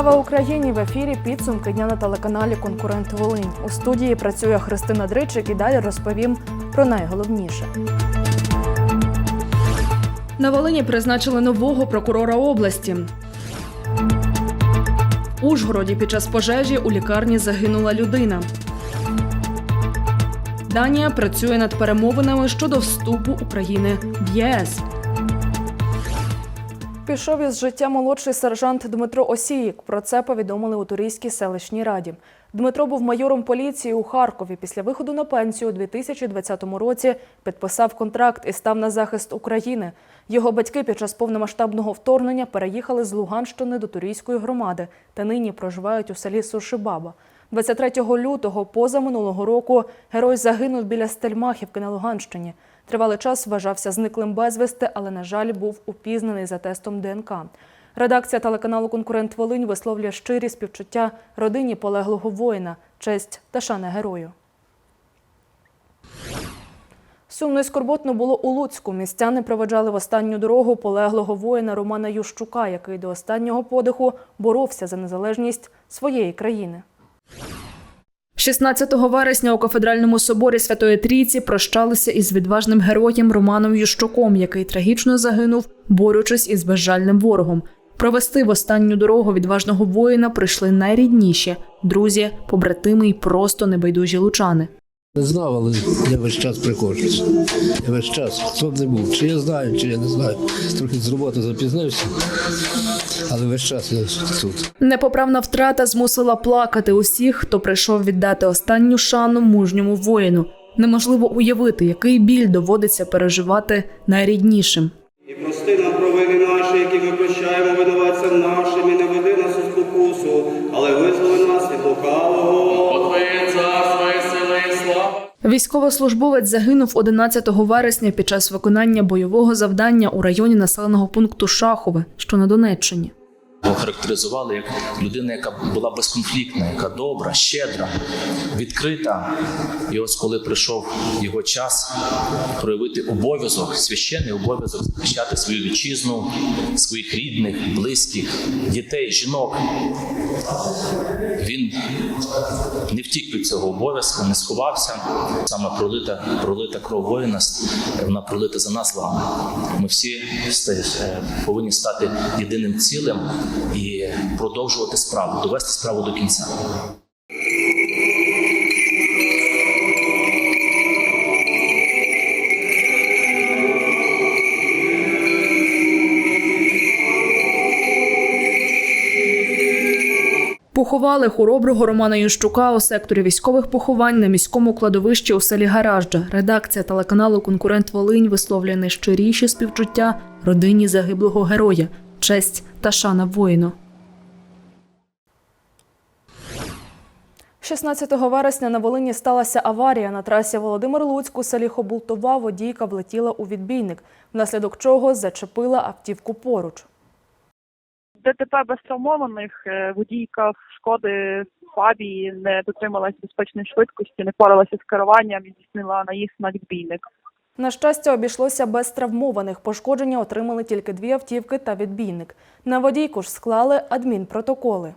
Слава Україні! В ефірі підсумки дня на телеканалі Конкурент Волинь. У студії працює Христина Дричик і далі розповім про найголовніше. На Волині призначили нового прокурора області. Ужгороді під час пожежі у лікарні загинула людина. Данія працює над перемовинами щодо вступу України в ЄС. Пішов із життя молодший сержант Дмитро Осіїк. Про це повідомили у Турійській селищній раді. Дмитро був майором поліції у Харкові. Після виходу на пенсію у 2020 році підписав контракт і став на захист України. Його батьки під час повномасштабного вторгнення переїхали з Луганщини до Турійської громади та нині проживають у селі Сушибаба. 23 лютого позаминулого року герой загинув біля Стельмахівки на Луганщині. Тривалий час вважався зниклим безвісти, але, на жаль, був упізнаний за тестом ДНК. Редакція телеканалу Конкурент Волинь висловлює щирі співчуття родині полеглого воїна, честь та шана герою. Сумно і скорботно було у Луцьку. Містяни проведжали в останню дорогу полеглого воїна Романа Ющука, який до останнього подиху боровся за незалежність своєї країни. 16 вересня у кафедральному соборі Святої Трійці прощалися із відважним героєм Романом Ющуком, який трагічно загинув, борючись із безжальним ворогом. Провести в останню дорогу відважного воїна прийшли найрідніші друзі, побратими і просто небайдужі лучани. Не знав, але я весь час приходжусь. Я весь час, хто б не був. Чи я знаю, чи я не знаю. Трохи з роботи запізнився, але весь час я тут. Непоправна втрата змусила плакати усіх, хто прийшов віддати останню шану мужньому воїну. Неможливо уявити, який біль доводиться переживати найріднішим. І прости нам провини наші, які ми Військовослужбовець загинув 11 вересня під час виконання бойового завдання у районі населеного пункту Шахове, що на Донеччині. Його характеризували як людина, яка була безконфліктна, яка добра, щедра, відкрита. І ось коли прийшов його час проявити обов'язок, священний обов'язок захищати свою вітчизну, своїх рідних, близьких, дітей, жінок. Він не втік від цього обов'язку, не сховався. Саме пролита, пролита кров воїна, вона пролита за нас вами. Ми всі е, повинні стати єдиним цілим і продовжувати справу, довести справу до кінця. Поховали хороброго Романа Ющука у секторі військових поховань на міському кладовищі у селі Гаражджа. Редакція телеканалу Конкурент Волинь висловлює найщиріші співчуття родині загиблого героя, честь та шана воїну. 16 вересня на Волині сталася аварія на трасі Володимир Луцьк у селі Хобултова. Водійка влетіла у відбійник, внаслідок чого зачепила автівку поруч. ДТП без травмованих, е, водійка шкоди Фабії не дотрималась безпечної швидкості, не впоралася з керуванням і здійснила наїзд на відбійник. На щастя, обійшлося без травмованих. Пошкодження отримали тільки дві автівки та відбійник. На водійку ж склали адмінпротоколи.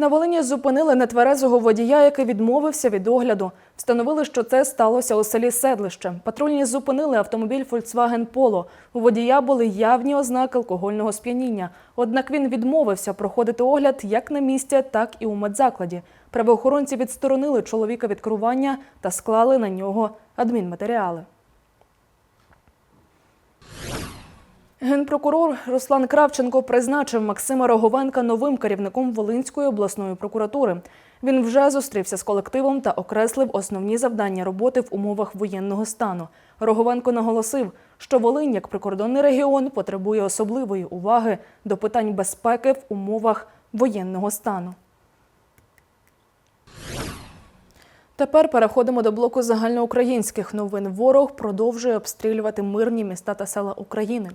На Волині зупинили нетверезого водія, який відмовився від огляду. Встановили, що це сталося у селі Седлище. Патрульні зупинили автомобіль Volkswagen Polo. У водія були явні ознаки алкогольного сп'яніння. Однак він відмовився проходити огляд як на місці, так і у медзакладі. Правоохоронці відсторонили чоловіка від керування та склали на нього адмінматеріали. Генпрокурор Руслан Кравченко призначив Максима Роговенка новим керівником Волинської обласної прокуратури. Він вже зустрівся з колективом та окреслив основні завдання роботи в умовах воєнного стану. Роговенко наголосив, що Волинь, як прикордонний регіон, потребує особливої уваги до питань безпеки в умовах воєнного стану. Тепер переходимо до блоку загальноукраїнських новин. Ворог продовжує обстрілювати мирні міста та села України.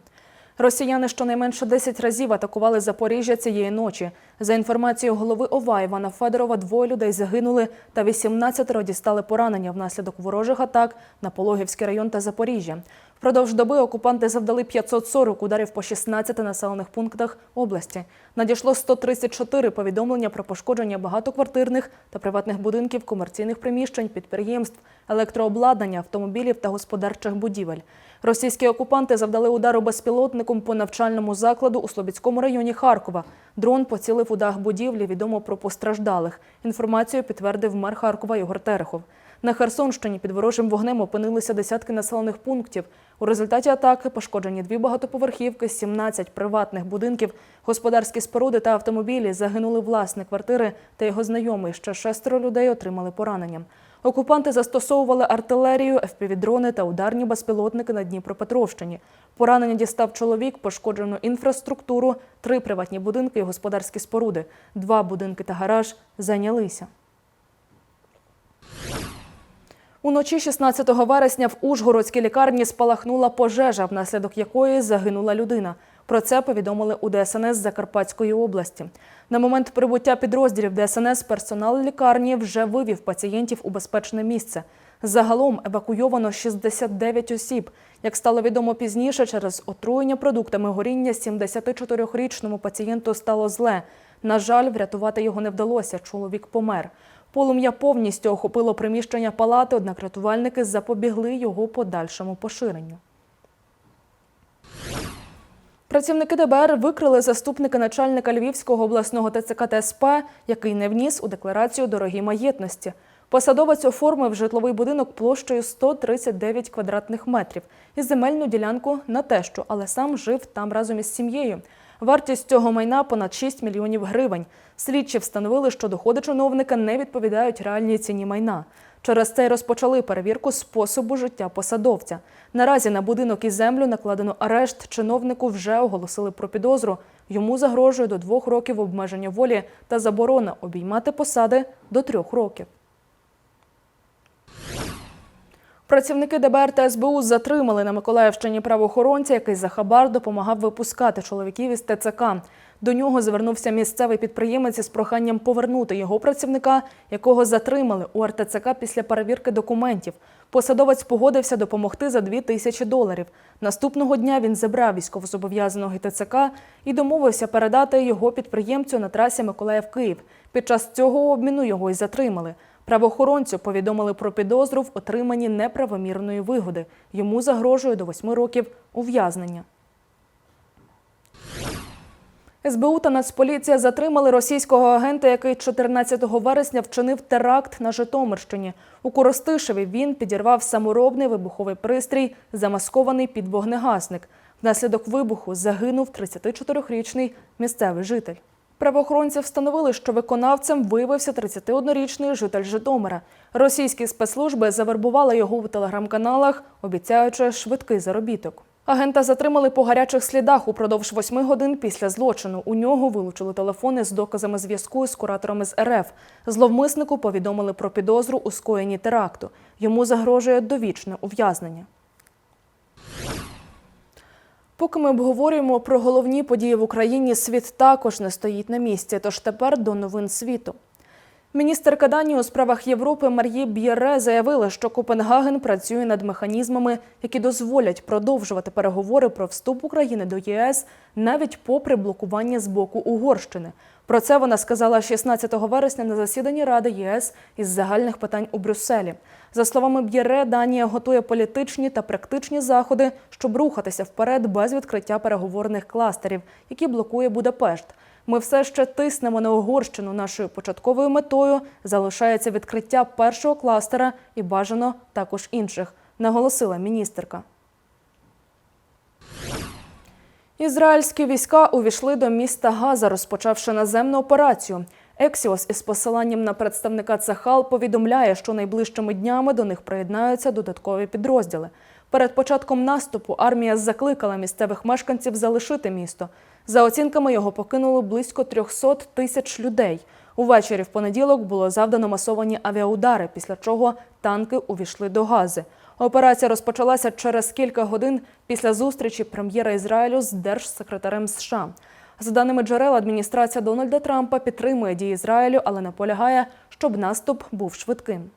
Росіяни щонайменше 10 разів атакували Запоріжжя цієї ночі. За інформацією голови ОВА Івана Федорова, двоє людей загинули та 18 дістали поранення внаслідок ворожих атак на Пологівський район та Запоріжжя. Продовж доби окупанти завдали 540 ударів по 16 населених пунктах області. Надійшло 134 повідомлення про пошкодження багатоквартирних та приватних будинків, комерційних приміщень, підприємств, електрообладнання, автомобілів та господарчих будівель. Російські окупанти завдали удару безпілотником по навчальному закладу у Слобідському районі Харкова. Дрон поцілив у дах будівлі. Відомо про постраждалих. Інформацію підтвердив мер Харкова Ігор Терехов. На Херсонщині під ворожим вогнем опинилися десятки населених пунктів. У результаті атаки пошкоджені дві багатоповерхівки, 17 приватних будинків, господарські споруди та автомобілі. Загинули власник квартири та його знайомий. Ще шестеро людей отримали поранення. Окупанти застосовували артилерію, FPV-дрони та ударні безпілотники на Дніпропетровщині. Поранення дістав чоловік, пошкоджено інфраструктуру, три приватні будинки і господарські споруди. Два будинки та гараж зайнялися. Уночі 16 вересня в Ужгородській лікарні спалахнула пожежа, внаслідок якої загинула людина. Про це повідомили у ДСНС Закарпатської області. На момент прибуття підрозділів ДСНС персонал лікарні вже вивів пацієнтів у безпечне місце. Загалом евакуйовано 69 осіб. Як стало відомо пізніше, через отруєння продуктами горіння 74-річному пацієнту стало зле. На жаль, врятувати його не вдалося. Чоловік помер. Полум'я повністю охопило приміщення палати, однак рятувальники запобігли його подальшому поширенню. Працівники ДБР викрили заступника начальника Львівського обласного ТЦК та СП, який не вніс у декларацію дорогі маєтності. Посадовець оформив житловий будинок площею 139 квадратних метрів і земельну ділянку на тещу, але сам жив там разом із сім'єю. Вартість цього майна понад 6 мільйонів гривень. Слідчі встановили, що доходи чиновника не відповідають реальній ціні майна. Через це й розпочали перевірку способу життя посадовця. Наразі на будинок і землю накладено арешт. Чиновнику вже оголосили про підозру. Йому загрожує до двох років обмеження волі та заборона обіймати посади до трьох років. Працівники ДБР та СБУ затримали на Миколаївщині правоохоронця, який за хабар допомагав випускати чоловіків із ТЦК. До нього звернувся місцевий підприємець із проханням повернути його працівника, якого затримали у РТЦК після перевірки документів. Посадовець погодився допомогти за 2 тисячі доларів. Наступного дня він забрав військовозобов'язаного ТЦК і домовився передати його підприємцю на трасі Миколаїв-Київ. Під час цього обміну його й затримали. Правоохоронцю повідомили про підозру в отриманні неправомірної вигоди. Йому загрожує до восьми років ув'язнення. СБУ та Нацполіція затримали російського агента, який 14 вересня вчинив теракт на Житомирщині. У Коростишеві він підірвав саморобний вибуховий пристрій, замаскований під вогнегасник. Внаслідок вибуху загинув 34-річний місцевий житель. Правоохоронці встановили, що виконавцем виявився 31-річний житель Житомира. Російські спецслужби завербували його у телеграм-каналах, обіцяючи швидкий заробіток. Агента затримали по гарячих слідах упродовж восьми годин після злочину. У нього вилучили телефони з доказами зв'язку з кураторами з РФ. Зловмиснику повідомили про підозру у скоєнні теракту. Йому загрожує довічне ув'язнення. Поки ми обговорюємо про головні події в Україні, світ також не стоїть на місці. Тож тепер до новин світу. Міністерка Данії у справах Європи Мар'ї Б'єре заявила, що Копенгаген працює над механізмами, які дозволять продовжувати переговори про вступ України до ЄС навіть попри блокування з боку Угорщини. Про це вона сказала 16 вересня на засіданні Ради ЄС із загальних питань у Брюсселі. За словами Б'єре, Данія готує політичні та практичні заходи, щоб рухатися вперед без відкриття переговорних кластерів, які блокує Будапешт. Ми все ще тиснемо на Угорщину. Нашою початковою метою залишається відкриття першого кластера і бажано також інших, наголосила міністерка. Ізраїльські війська увійшли до міста Газа, розпочавши наземну операцію. Ексіос із посиланням на представника Цахал повідомляє, що найближчими днями до них приєднаються додаткові підрозділи. Перед початком наступу армія закликала місцевих мешканців залишити місто. За оцінками його покинуло близько 300 тисяч людей. Увечері в понеділок було завдано масовані авіаудари, після чого танки увійшли до Гази. Операція розпочалася через кілька годин після зустрічі прем'єра Ізраїлю з держсекретарем США. За даними джерел, адміністрація Дональда Трампа підтримує дії Ізраїлю, але наполягає, щоб наступ був швидким.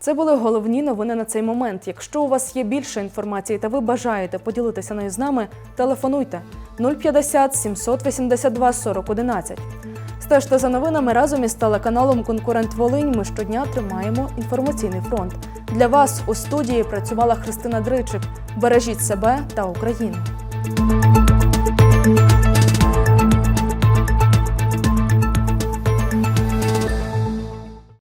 Це були головні новини на цей момент. Якщо у вас є більше інформації та ви бажаєте поділитися нею з нами, телефонуйте 050 782 40 11. Стежте за новинами разом із телеканалом Конкурент Волинь. Ми щодня тримаємо інформаційний фронт. Для вас у студії працювала Христина Дричик. Бережіть себе та Україну. Thank you